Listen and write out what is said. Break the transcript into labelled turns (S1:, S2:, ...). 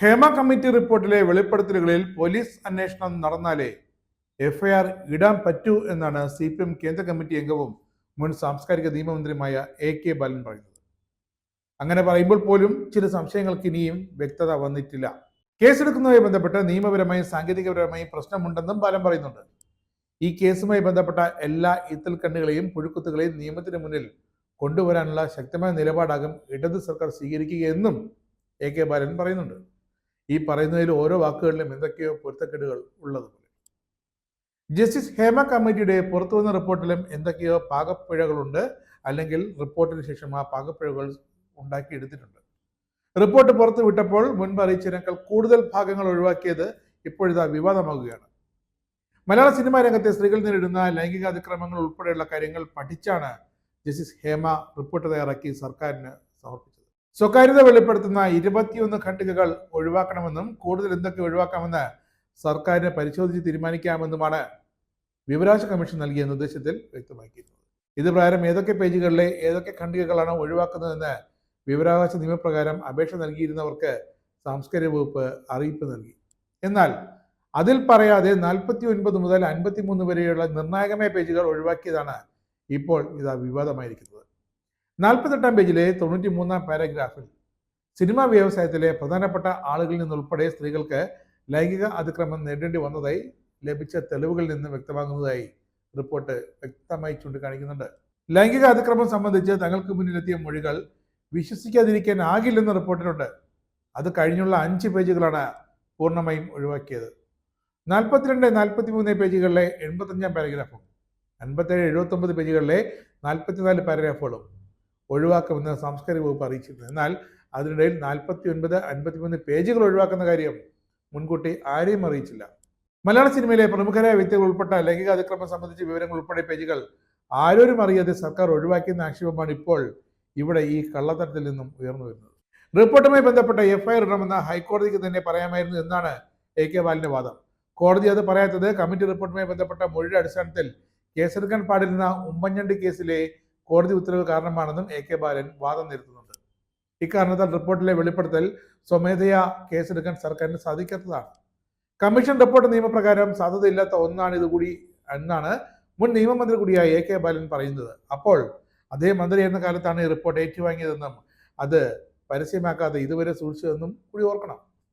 S1: Hema committee റിപ്പോർട്ടിലെ വെളിപ്പെടുത്തലുകളിൽ police അന്വേഷണം നടന്നാലേ FIR ഇടാൻ പറ്റൂ എന്നാണ് സി പി എം കേന്ദ്ര കമ്മിറ്റി അംഗവും മുൻ സാംസ്കാരിക നിയമമന്ത്രിയുമായ എ കെ ബാലൻ പറയുന്നത്. അങ്ങനെ പറയുമ്പോൾ പോലും ചില സംശയങ്ങൾക്ക് ഇനിയും വ്യക്തത വന്നിട്ടില്ല. കേസെടുക്കുന്നതുമായി ബന്ധപ്പെട്ട് നിയമപരമായും സാങ്കേതികപരമായും പ്രശ്നമുണ്ടെന്നും ബാലൻ പറയുന്നുണ്ട്. ഈ കേസുമായി ബന്ധപ്പെട്ട എല്ലാ ഇത്തൽ കണ്ണുകളെയും പുഴുക്കുത്തുകളെയും നിയമത്തിന് മുന്നിൽ കൊണ്ടുവരാനുള്ള ശക്തമായ നിലപാടാകും ഇടത് സർക്കാർ സ്വീകരിക്കുകയെന്നും എ കെ ബാലൻ പറയുന്നുണ്ട്. ഈ പറയുന്നതിൽ ഓരോ വാക്കുകളിലും എന്തൊക്കെയോ പൊരുത്തക്കേടുകൾ ഉള്ളതുപോലെ ജസ്റ്റിസ് ഹേമ കമ്മിറ്റിയുടെ പുറത്തു വന്ന റിപ്പോർട്ടിലും എന്തൊക്കെയോ പാകപ്പിഴകളുണ്ട്. അല്ലെങ്കിൽ റിപ്പോർട്ടിന് ശേഷം ആ പാകപ്പിഴകൾ ഉണ്ടാക്കിയെടുത്തിട്ടുണ്ട് റിപ്പോർട്ട് പുറത്തു വിട്ടപ്പോൾ മുൻപ് അറിയിച്ചതിനേക്കാൾ കൂടുതൽ ഭാഗങ്ങൾ ഒഴിവാക്കിയത് ഇപ്പോഴിതാ വിവാദമാകുകയാണ്. മലയാള സിനിമാ രംഗത്തെ സ്ത്രീകൾ നേരിടുന്ന ലൈംഗിക അതിക്രമങ്ങൾ ഉൾപ്പെടെയുള്ള കാര്യങ്ങൾ പഠിച്ചാണ് ജസ്റ്റിസ് ഹേമ റിപ്പോർട്ട് തയ്യാറാക്കി സർക്കാരിന് സമർപ്പിച്ചത്. സ്വകാര്യത വെളിപ്പെടുത്തുന്ന ഇരുപത്തിയൊന്ന് ഖണ്ഡികകൾ ഒഴിവാക്കണമെന്നും കൂടുതൽ എന്തൊക്കെ ഒഴിവാക്കാമെന്ന് സർക്കാരിനെ പരിശോധിച്ച് തീരുമാനിക്കാമെന്നുമാണ് വിവരാശ കമ്മീഷൻ നൽകിയ നിർദ്ദേശത്തിൽ വ്യക്തമാക്കിയിരുന്നത് ഇത് പ്രകാരം ഏതൊക്കെ പേജുകളിലെ ഏതൊക്കെ ഖണ്ഡികകളാണ് ഒഴിവാക്കുന്നതെന്ന് വിവരാവകാശ നിയമപ്രകാരം അപേക്ഷ നൽകിയിരുന്നവർക്ക് സാംസ്കാരിക വകുപ്പ് അറിയിപ്പ് നൽകി. എന്നാൽ അതിൽ പറയാതെ നാൽപ്പത്തി ഒൻപത് മുതൽ അൻപത്തി മൂന്ന് വരെയുള്ള നിർണായകമായ പേജുകൾ ഒഴിവാക്കിയതാണ് ഇപ്പോൾ ഇതാ വിവാദമായിരിക്കുന്നത്. നാൽപ്പത്തെട്ടാം പേജിലെ തൊണ്ണൂറ്റി മൂന്നാം പാരഗ്രാഫിൽ സിനിമാ വ്യവസായത്തിലെ പ്രധാനപ്പെട്ട ആളുകളിൽ നിന്നുൾപ്പെടെ സ്ത്രീകൾക്ക് ലൈംഗിക അതിക്രമം നേരിടേണ്ടി വന്നതായി ലഭിച്ച തെളിവുകളിൽ നിന്ന് വ്യക്തമാകുന്നതായി റിപ്പോർട്ട് വ്യക്തമായി ചൂണ്ടിക്കാണിക്കുന്നുണ്ട്. ലൈംഗിക അതിക്രമം സംബന്ധിച്ച് തങ്ങൾക്ക് മുന്നിലെത്തിയ മൊഴികൾ വിശ്വസിക്കാതിരിക്കാൻ ആകില്ലെന്ന് റിപ്പോർട്ടിലുണ്ട്. അത് കഴിഞ്ഞുള്ള അഞ്ച് പേജുകളാണ് പൂർണമായും ഒഴിവാക്കിയത്. നാൽപ്പത്തിരണ്ട് നാൽപ്പത്തി മൂന്ന് പേജുകളിലെ എൺപത്തഞ്ചാം പാരഗ്രാഫും അൻപത്തേഴ് എഴുപത്തൊമ്പത് പേജുകളിലെ നാൽപ്പത്തിനാല് പാരഗ്രാഫുകളും ഒഴിവാക്കുമെന്ന് സാംസ്കാരിക വകുപ്പ് അറിയിച്ചിരുന്നു. എന്നാൽ അതിനിടയിൽ നാൽപ്പത്തി ഒൻപത് അൻപത്തിമൂന്ന് പേജുകൾ ഒഴിവാക്കുന്ന കാര്യം മുൻകൂട്ടി ആരെയും അറിയിച്ചില്ല. മലയാള സിനിമയിലെ പ്രമുഖരായ വ്യക്തികൾ ഉൾപ്പെട്ട ലൈംഗിക അതിക്രമം സംബന്ധിച്ച വിവരങ്ങൾ ഉൾപ്പെടെ പേജുകൾ ആരോരും അറിയാതെ സർക്കാർ ഒഴിവാക്കിയെന്ന ആക്ഷേപമാണ് ഇപ്പോൾ ഇവിടെ ഈ കള്ളത്തരത്തിൽ നിന്നും ഉയർന്നു വരുന്നത്. റിപ്പോർട്ടുമായി ബന്ധപ്പെട്ട എഫ്ഐആർ ഇടണമെന്ന് ഹൈക്കോടതിക്ക് തന്നെ പറയാമായിരുന്നു എന്നാണ് എ കെ ബാലിന്റെ വാദം. കോടതി അത് പറയാത്തത് കമ്മിറ്റി റിപ്പോർട്ടുമായി ബന്ധപ്പെട്ട മൊഴിയുടെ അടിസ്ഥാനത്തിൽ കേസെടുക്കാൻ പാടില്ലെന്ന ഉമ്മൻചാണ്ടി കേസിലെ കോടതി ഉത്തരവ് കാരണമാണെന്നും എ കെ ബാലൻ വാദം നിരത്തുന്നുണ്ട്. ഇക്കാരണത്താൽ റിപ്പോർട്ടിലെ വെളിപ്പെടുത്തൽ സ്വമേധയാ കേസെടുക്കാൻ സർക്കാരിന് സാധിക്കാത്തതാണ്. കമ്മീഷൻ റിപ്പോർട്ട് നിയമപ്രകാരം സാധ്യതയില്ലാത്ത ഒന്നാണ് ഇതുകൂടി എന്നാണ് മുൻ നിയമമന്ത്രി കൂടിയായ എ കെ ബാലൻ പറയുന്നത്. അപ്പോൾ അതേ മന്ത്രിയായിരുന്ന കാലത്താണ് ഈ റിപ്പോർട്ട് ഏറ്റുവാങ്ങിയതെന്നും അത് പരസ്യമാക്കാതെ ഇതുവരെ സൂക്ഷിച്ചതെന്നും കൂടി ഓർക്കണം.